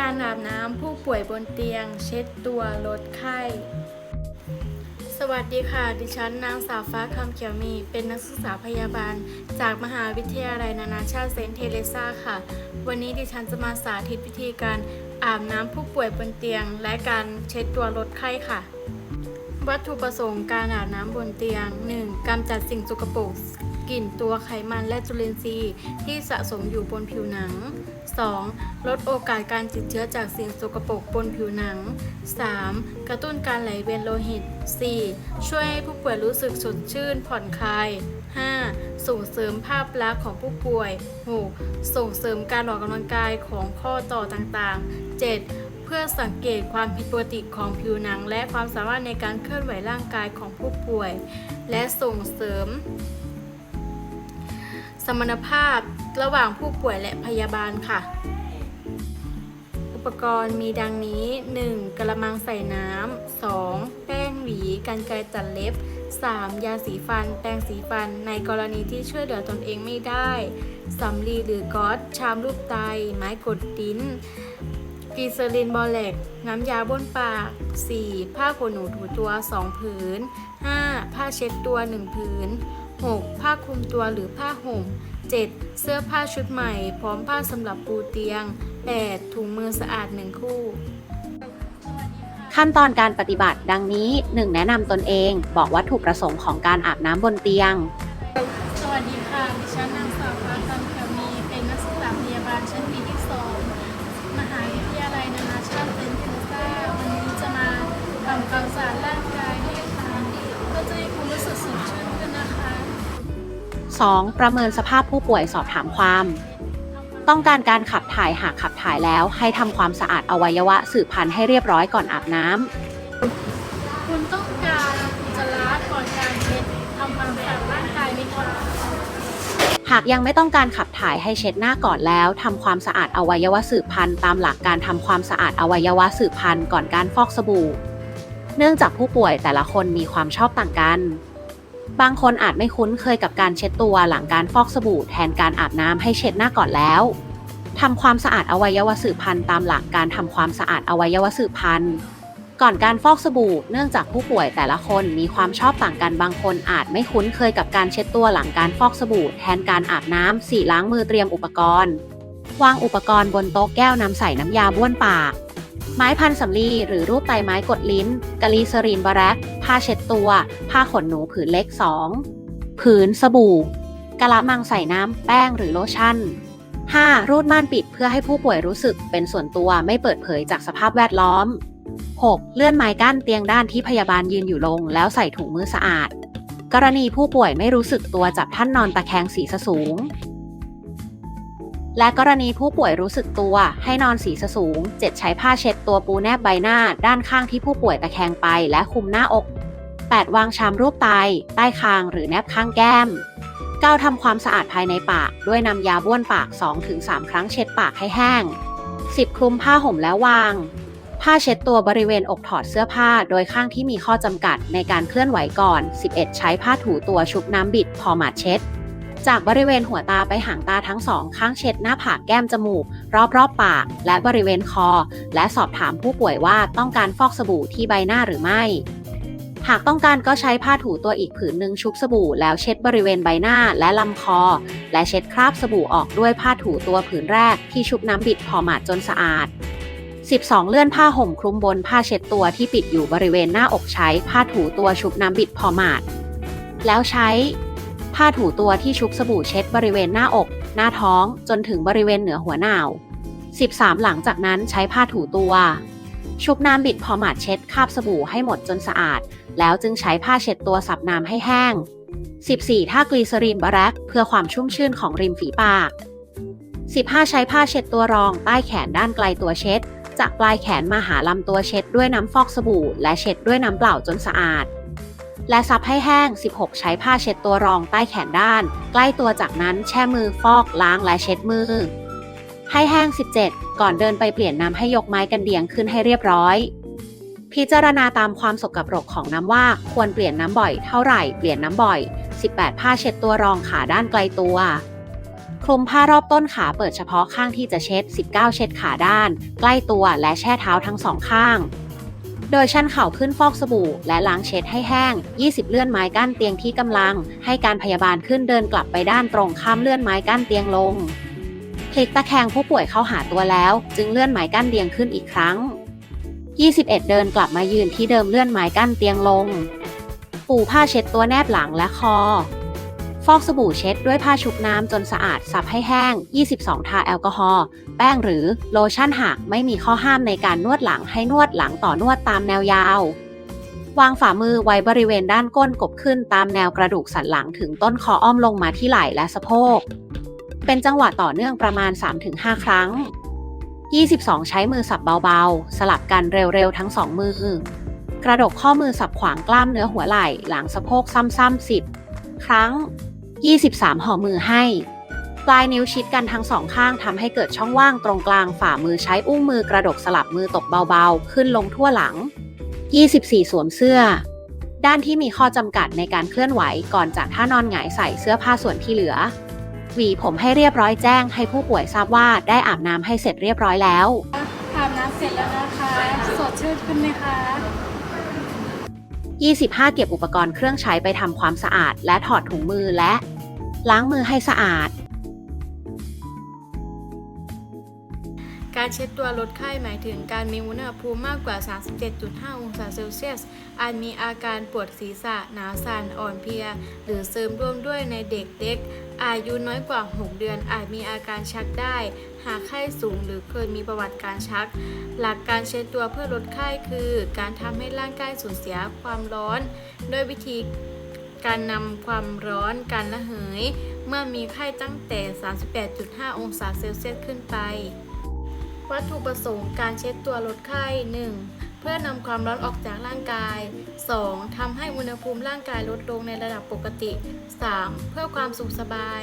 การอาบน้ำผู้ป่วยบนเตียง เช็ดตัวลดไข้ สวัสดีค่ะ ดิฉันนางสาวฟ้าคำเขียวมี เป็นนักศึกษาพยาบาล จากมหาวิทยาลัยนานาชาติเซนเทเรซาค่ะ วันนี้ดิฉันจะมาสาธิตวิธีการอาบน้ำผู้ป่วยบนเตียง และการเช็ดตัวลดไข้ค่ะวัตถุประสงค์การอาบน้ำบนเตียง 1. กำจัดสิ่งสกปรก กลิ่นตัวไขมันและจุลินทรีย์ที่สะสมอยู่บนผิวหนัง 2. ลดโอกาสการติดเชื้อจากสิ่งสกปรกบนผิวหนัง 3. กระตุ้นการไหลเวียนโลหิต 4. ช่วยให้ผู้ป่วยรู้สึกสดชื่นผ่อนคลาย 5. ส่งเสริมภาพลักษณ์ของผู้ป่วย 6. ส่งเสริมการออกกำลังกายของข้อต่อต่างๆ 7. เพื่อสังเกตความผิดปกติของผิวหนัง และความสามารถในการเคลื่อนไหวร่างกายของผู้ป่วย และส่งเสริม สมรรถภาพระหว่างผู้ป่วยและพยาบาลค่ะ อุปกรณ์มีดังนี้ 1. กระมังใส่น้ำ 2. แป้งหวีกันไกรตัดเล็บ 3. ยาสีฟัน แปรงสีฟัน ในกรณีที่ช่วยเหลือตนเองไม่ได้สำลีหรือก๊อซชามรูปไต ไม้กดดิ้นกรีเซอรินบอแลกน้ำยาบ้วนปาก 4. ผ้าขนหนูถูตัว 2 ผืน 5. ผ้าเช็ดตัว 1 ผืน 6. ผ้าคลุมตัวหรือผ้าห่ม 7. เสื้อผ้าชุดใหม่ พร้อมผ้าสำหรับปูเตียง 8. ถุงมือสะอาด 1 คู่ ขั้นตอนการปฏิบัติดังนี้ 1. แนะนำตนเอง บอกวัตถุประสงค์ของการอาบน้ำบนเตียง 2. ประเมินสภาพผู้ป่วยสอบถามความ ต้องการการขับถ่ายหากขับถ่ายแล้ว ให้ทำความสะอาดอวัยวะสืบพันธุ์ให้เรียบร้อยก่อนอาบน้ำคุณต้องการอุจจาระก่อนการเช็ดทำความสะอาดร่างกายไหมคะหากยังไม่ต้องการขับถ่ายให้เช็ดหน้าก่อนแล้วทำความสะอาดอวัยวะสืบพันธุ์ตามหลักการทำความสะอาดอวัยวะสืบพันธุ์ก่อนการฟอกสบู่ เนื่องจากผู้ป่วยแต่ละคนมีความชอบต่างกัน บางคนอาจไม่คุ้นเคยกับการเช็ดตัวหลังการฟอกสบู่แทนการอาบน้ำให้เช็ดหน้าก่อนแล้วทำความสะอาดอวัยวะสืบพันธุ์ตามหลักการทำความสะอาดอวัยวะสืบพันธุ์ก่อนการฟอกสบู่เนื่องจากผู้ป่วยแต่ละคนมีความชอบต่างกันบางคนอาจไม่คุ้นเคยกับการเช็ดตัวหลังการฟอกสบู่แทนการอาบน้ำสีล้างมือเตรียมอุปกรณ์ วางอุปกรณ์บนโต๊ะแก้วน้ำใส่น้ำยาบ้วนปาก ไม้พันสำลีหรือรูปไตไม้กดลิ้นกะลีเซอรีนบารักผ้าเช็ดตัว ผ้าขนหนูผืนเล็ก 2 ผืนสบู่กะละมังใส่น้ำแป้งหรือโลชั่น 5. รูดม่านปิดเพื่อให้ผู้ป่วยรู้สึกเป็นส่วนตัวไม่เปิดเผยจากสภาพแวดล้อม 6. เลื่อนไม้กั้นเตียงด้านที่พยาบาลยืนอยู่ลง แล้วใส่ถุงมือสะอาด กรณีผู้ป่วยไม่รู้สึกตัวจับท่านนอนตะแคงศีรษะสูง และกรณีผู้ป่วยรู้สึกตัว ให้นอนศีรษะสูง 7 ใช้ผ้าเช็ดตัวปูแนบใบหน้า ด้านข้างที่ผู้ป่วยตะแคงไปและคุมหน้าอก 8. วางชามรูปไต ใต้คางหรือแนบข้างแก้ม 9. ทำความสะอาดภายในปาก ด้วยนำยาบ้วนปาก 2-3 ครั้งเช็ดปากให้แห้ง 10. คลุมผ้าห่มแล้ววาง ผ้าเช็ดตัวบริเวณอกถอดเสื้อผ้า โดยข้างที่มีข้อจำกัดในการเคลื่อนไหวก่อน 11 ใช้ผ้าถูตัวชุบน้ำบิดพอหมาดเช็ด จากบริเวณหัวตาไปหางตาทั้งสองข้างเช็ดหน้าผากแก้มจมูก รอบๆปาก และบริเวณคอ และสอบถามผู้ป่วยว่าต้องการฟอกสบู่ที่ใบหน้าหรือไม่ หากต้องการก็ใช้ผ้าถูตัวอีกผืนหนึ่งชุบสบู่ แล้วเช็ดบริเวณใบหน้าและลำคอ และเช็ดคราบสบู่ออกด้วยผ้าถูตัวผืนแรกที่ชุบน้ำบิดพอหมาดจนสะอาด 12 เลื่อนผ้าห่มคลุมบนผ้าเช็ดตัวที่ปิดอยู่บริเวณหน้าอกใช้ผ้าถูตัวชุบน้ำบิดพอหมาดแล้วใช้ ผ้าถูตัวที่ชุบสบู่เช็ดบริเวณหน้าอก หน้าท้องจนถึงบริเวณเหนือหัวหนาว 13 หลังจากนั้นใช้ผ้าถูตัว ชุบน้ำบิดพอหมาดเช็ดคาบสบู่ให้หมดจนสะอาด แล้วจึงใช้ผ้าเช็ดตัวสับน้ำให้แห้ง 14ท่ากลีเซอรีนบารักเพื่อความชุ่มชื่นของริมฝีปาก 15 ใช้ผ้าเช็ดตัวรองใต้แขนด้านไกลตัวเช็ด จากปลายแขนมาหาลำตัวเช็ดด้วยน้ำฟอกสบู่ และเช็ดด้วยน้ำเปล่าจนสะอาด และซับให้แห้ง 16 ใช้ผ้าเช็ดตัวรองใต้แขนด้าน ใกล้ตัวจากนั้นแช่มือฟอกล้างและเช็ดมือ ให้แห้ง 17 ก่อนเดินไปเปลี่ยนน้ำให้ยกไม้กันเดียงขึ้นให้เรียบร้อย พิจารณาตามความสกปรกของน้ำว่าควรเปลี่ยนน้ำบ่อยเท่าไหร่เปลี่ยนน้ำบ่อย 18 ผ้าเช็ดตัวรองขาด้านไกลตัวคลุมผ้ารอบต้นขาเปิดเฉพาะข้างที่จะเช็ด 19 เช็ดขาด้าน ใกล้ตัวและแช่เท้าทั้งสองข้าง โดยชันเข่าขึ้นฟอกสบู่ และล้างเช็ดให้แห้ง 20 เลื่อนไม้กั้นเตียงที่กำลัง ให้การพยาบาลขึ้นเดินกลับไปด้านตรงข้ามเลื่อนไม้กั้นเตียงลงพลิกตะแคงผู้ป่วยเข้าหาตัวแล้ว จึงเลื่อนไม้กั้นเตียงขึ้นอีกครั้ง 21 เดินกลับมายืนที่เดิมเลื่อนไม้กั้นเตียงลง ปูผ้าเช็ดตัวแนบหลังและคอ ฟอกสบู่เช็ดด้วยผ้าชุบน้ำจนสะอาดซับให้แห้ง 22 ทาแอลกอฮอล์ แป้งหรือโลชั่นหากไม่มีข้อห้ามในการนวดหลังให้นวดหลังต่อนวดตามแนวยาว วางฝ่ามือไว้บริเวณด้านก้นกบขึ้นตามแนวกระดูกสันหลังถึงต้นคออ้อมลงมาที่ไหล่และสะโพก เป็นจังหวะต่อเนื่องประมาณ 3-5 ครั้ง 22 ใช้มือสับเบาๆ สลับกันเร็วๆ ทั้งสองมือ กระดกข้อมือสับขวางกล้ามเนื้อหัวไหล่ หลังสะโพกซ้ำๆ10 ครั้ง 23 ห่อมือให้ ปลายนิ้วชิดกันทั้งสองข้างทำให้เกิดช่องว่างตรงกลางฝ่ามือใช้อุ้งมือกระดกสลับมือตกเบาๆ ขึ้นลงทั่วหลัง 24 สวมเสื้อ ด้านที่มีข้อจำกัดในการเคลื่อนไหวก่อนจากท่านอนหงายใส่เสื้อผ้าส่วนที่เหลือ หวีผมให้เรียบร้อยแจ้งให้ผู้ป่วยทราบว่าได้อาบน้ำให้เสร็จเรียบร้อยแล้วอาบน้ำเสร็จแล้วนะคะ สดชื่นขึ้นไหมคะ 25 เก็บอุปกรณ์เครื่องใช้ไปทำความสะอาด และถอดถุงมือและ ล้างมือให้สะอาด การเช็ดตัวลดไข้หมายถึงการมีอุณหภูมิมากกว่า 37.5 องศาเซลเซียส อาจมีอาการปวดศีรษะ หนาวสั่น อ่อนเพลีย หรือซึมร่วมด้วยในเด็กเล็ก อายุน้อยกว่า 6 เดือน อาจมีอาการชักได้ หากไข้สูงหรือเคยมีประวัติการชัก หลักการเช็ดตัวเพื่อลดไข้คือ การทำให้ร่างกายสูญเสียความร้อน ด้วยวิธีการนำความร้อนการระเหย เมื่อมีไข้ตั้งแต่ 38.5 องศาเซลเซียสขึ้นไป วัตถุประสงค์การเช็ดตัวลดไข้ 1. เพื่อนำความร้อนออกจากร่างกาย 2. ทำให้อุณหภูมิร่างกายลดลงในระดับปกติ 3. เพื่อความสุขสบาย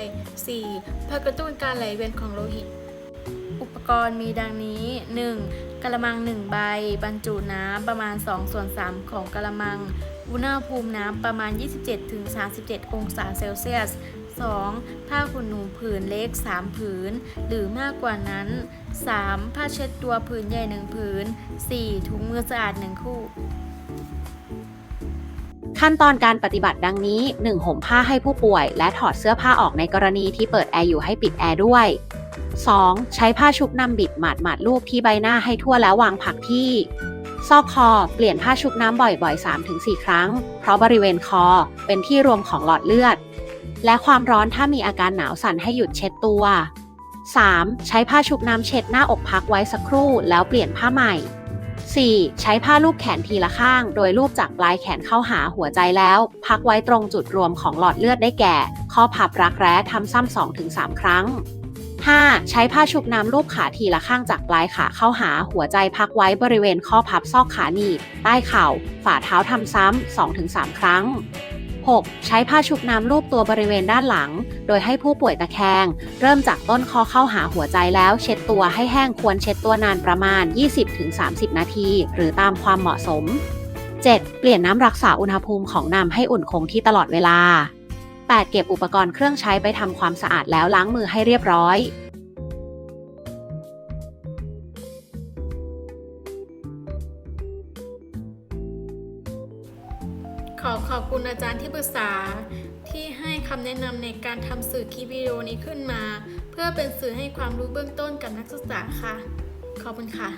4. เพื่อกระตุ้นการไหลเวียนของโลหิต อุปกรณ์มีดังนี้ 1. กระมัง 1 ใบ บรรจุน้ำประมาณ 2 ส่วน 3 ของกระมัง อุณหภูมิน้ำประมาณ 27-37 องศาเซลเซียส 2. ผ้าขนหนูผืนเล็ก 3 ผืน หรือมากกว่านั้น 3. ผ้าเช็ดตัวผืนใหญ่ 1 ผืน 4. ถุงมือสะอาด 1 คู่ ขั้นตอนการปฏิบัติดังนี้ 1. ห่มผ้าให้ผู้ป่วย และถอดเสื้อผ้าออกในกรณีที่เปิดแอร์อยู่ให้ปิดแอร์ด้วย 2. ใช้ผ้าชุบนำบิดหมาดหมาดๆรูปที่ใบหน้าให้ทั่วแล้ววางพักที่ ซอกคอเปลี่ยนผ้าชุบน้ำบ่อยๆ 3-4 ครั้ง เพราะบริเวณคอเป็นที่รวมของหลอดเลือด และความร้อนถ้ามีอาการหนาวสั่นให้หยุดเช็ดตัว 3. ใช้ผ้าชุบน้ำเช็ดหน้าอกพักไว้สักครู่แล้วเปลี่ยนผ้าใหม่ 4. ใช้ผ้าลูบแขนทีละข้าง โดยลูบจากปลายแขนเข้าหาหัวใจแล้ว พักไว้ตรงจุดรวมของหลอดเลือดได้แก่ ข้อพับรักแร้ทำซ้ำ2-3ครั้ง 5. ใช้ผ้าชุบน้ำลูบขาทีละข้างจากปลายขาเข้าหาหัวใจพักไว้บริเวณข้อพับซอกขาหนีบใต้เข่า ฝ่าเท้าทำซ้ำ 2-3 ครั้ง 6. ใช้ผ้าชุบน้ำลูบตัวบริเวณด้านหลัง โดยให้ผู้ป่วยตะแคง เริ่มจากต้นคอเข้าหาหัวใจแล้ว เช็ดตัวให้แห้งควรเช็ดตัวนานประมาณ 20-30 นาที หรือตามความเหมาะสม 7. เปลี่ยนน้ำรักษาอุณหภูมิของน้ำให้อุ่นคงที่ตลอดเวลา 8. เก็บอุปกรณ์เครื่องใช้ไปทำความสะอาดแล้วล้างมือให้เรียบร้อย ขอขอบคุณอาจารย์ที่ปรึกษา ที่ให้คำแนะนำในการทำสื่อคลิปวิดีโอนี้ขึ้นมา เพื่อเป็นสื่อให้ความรู้เบื้องต้นกับนักศึกษาค่ะ ขอบคุณค่ะ